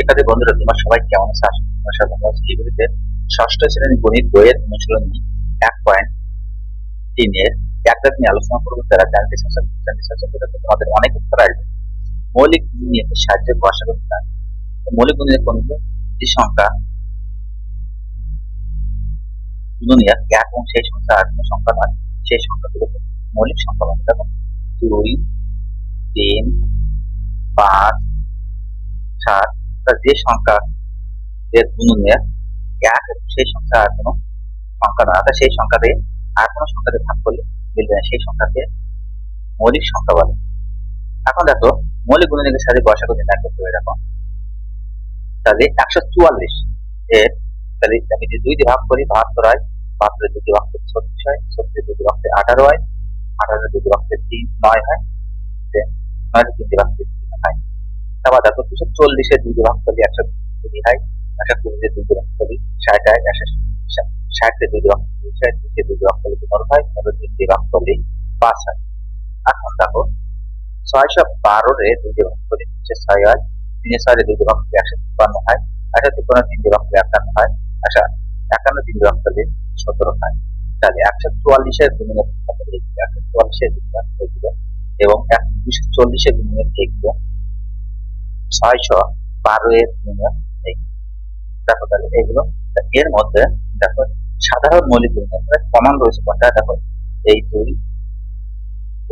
শিক্ষার্থী বন্ধুরা, তোমার সবাই কেমন আছে? আশা তোমরা সবাই ভালো আছো। এই ষষ্ঠ শ্রেণি গণিত বইয়ের অনুশীলনী এক পয়েন্ট তিনের একটা নিয়ে আলোচনা করব। যারা জানতে চাচ্ছেন জানতে চাচ্ছেন তোমাদের অনেক উত্তর আসবে। মৌলিক গুণনীয়কের সাহায্যে বসা করতে পারে মৌলিক গুণনীয়ক কোনগুলো যে সংখ্যা গুণনীয়ক এক এবং সেই সংখ্যা আর কোনো সংখ্যা নয়, সেই সংখ্যাগুলো মৌলিক সংখ্যা বলে দেখো দুই, তিন, পাঁচ, সাত যে সংখ্যা এর গুণনীয়ক এক সেই সংখ্যা আর কোনো সংখ্যা না অর্থাৎ সেই সংখ্যা দিয়ে আর কোনো সংখ্যা দিয়ে ভাগ করলে মিলবে না। সেই সংখ্যাকে মৌলিক সংখ্যা বলে। এখন দেখো, মৌলিক গুণনীয়কের সাথে বসাগু নির্ণয় করতে হবে, দেখো। তাহলে একশো চুয়াল্লিশ এর, তাহলে আমি যদি দুই ভাগ করি, বাহাত্তর হয়, বাহাত্তর দুটি ভাগ করি ছত্রিশ হয়, ছত্রিশ দুটি ভাগ করি আঠারো হয় আঠারো দুটি ভাগ করি তিন, নয় হয় নয় তিন দিয়ে ভাগ করি তারপর দুশো চল্লিশে দুই ভাগ করলে একশো কুড়ি হয় একশো কুড়িতে দুই ভাগ করি ষাট একশো ষাটে দুই ভাগ করি ষাট দুই ভাগ করলে পনেরো হয় তিন দিয়ে ভাগ করলে পাঁচ হয় এখন দেখো, ছয়শো বারো রে দুই ভাগ করি হচ্ছে ছয় হয় দুই ভাগ করলে একশো তিপ্পান্ন হয় একশো তিপ্পান্ন তিন ভাগ করলে একান্ন হয় একশো একান্ন তিন ভাগ করলে সতেরো হয়। তাহলে একশো চুয়াল্লিশের গুণনীয়ক একশো চুয়াল্লিশের এগুলো এবং একশো দুশো চল্লিশের গুণনীয়ক এগুলো ছয়শো বারো এর দেখো তাহলে এগুলো এর মধ্যে দেখো সাধারণ মৌলিক কমন রয়েছে কোনটা? দেখো, এই দুই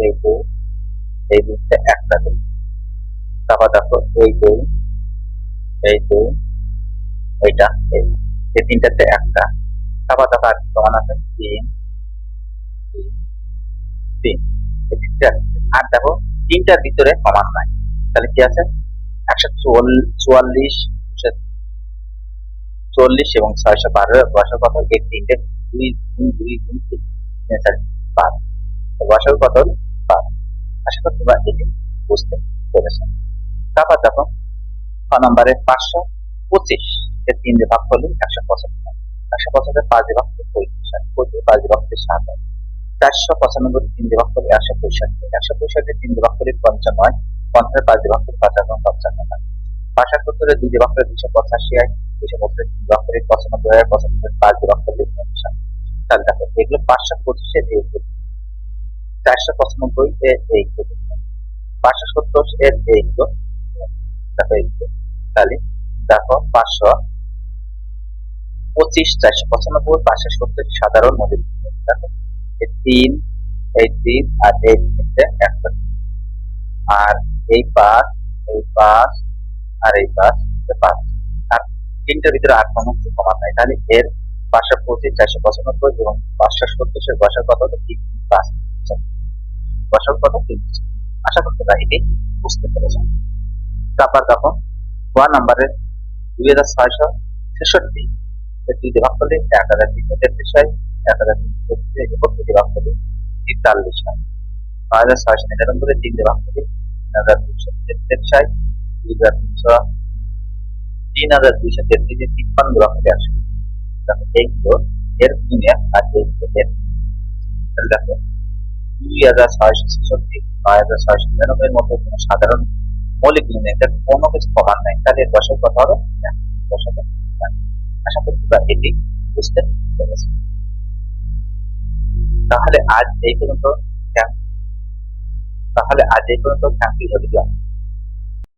এই দুই, এই দুইটা একটা দুই। তারপর দেখো, এই দুই এই দুই, এইটা, এই এই তিনটাতে একটা। তারপর দেখো আর কমন আছে? তিন তিন আর দেখো, তিনটার ভিতরে কমান নাই। তাহলে কি আছে? একশো চুয়াল্লিশ চল্লিশ এবং ছয়শো বারো বছর কত এই তিনটে দুই দুই দুই দুই, তিন পাঁচ। বছর কত পাঁচ। আশা করি তোমরা এটি বুঝতে পেরেছ। তারপর দেখো ছ নম্বরে পাঁচশো পঁচিশ। এর তিন দিয়ে ভাগ করলে একশো পঁচাত্তর। একশো পঁচাত্তর পাঁচ ভাগ পঁয়ত্রিশ পঁয়ত্রিশ পাঁচ ভাগ সাত চারশো পঁচানব্বই তিন দিয়ে ভাগ করলে একশো পঁয়ষট্টি। একশো পঁয়ষট্টি তিন দিয়ে ভাগ করলে পঞ্চান্ন পঞ্চাশ পাঁচ করলে পঁচান্ন পঞ্চান্ন পাঁচাত্তরে দুই ভাগ দুশো পঁচাশি হয় দুশো পঁচাশি দিয়ে পঁচানব্বই হয় পঁচানব্বই পাঁচ ভাগ করলে তাহলে দেখো, এগুলো পাঁচশো পঁচিশের এই চারশো পঁচানব্বই এর এই পাঁচশো সত্তর এর এই দেখো এই তাহলে দেখো, পাঁচশো পঁচিশ, চারশো পঁচানব্বই, পাঁচশো সত্তর সাধারণ মৌলিক দেখো, এই তিন এই তিন আর এই তিনটে একটা আর এই পাঁচ এই পাঁচ আর এই পাঁচ পাঁচ আর তিনটার ভিতরে আট কোনো সমান নাই। তাহলে এর পাঁচশো পঁচিশ, চারশো পঁচানব্বই এবং পাঁচশো সত্তর বছর কত তিন পাঁচ বছর কত তিন আশা করতে পারি এটি বুঝতে পেরেছেন। তারপর দেখো ওয়ান নাম্বারের দুই হাজার ছয়শো ছেষট্টি। দুই ভাগ করলে এক হাজার তিনশো তেত্রিশ হয়। এক হাজার তিনশো তেত্রিশ একত্রিশ দিয়ে ভাগ করলে তেতাল্লিশ হয়। নয় হাজার ছয়শো নিরানব্বই তিন ভাগ করলে সাধারণ মৌলিক কোনো কিছু প্রমাণ নাই। তাহলে এর কত হবে আশা করি এটি বুঝতে তাহলে আজ এই পর্যন্ত তাহলে আজ এই পর্যন্ত। Thank you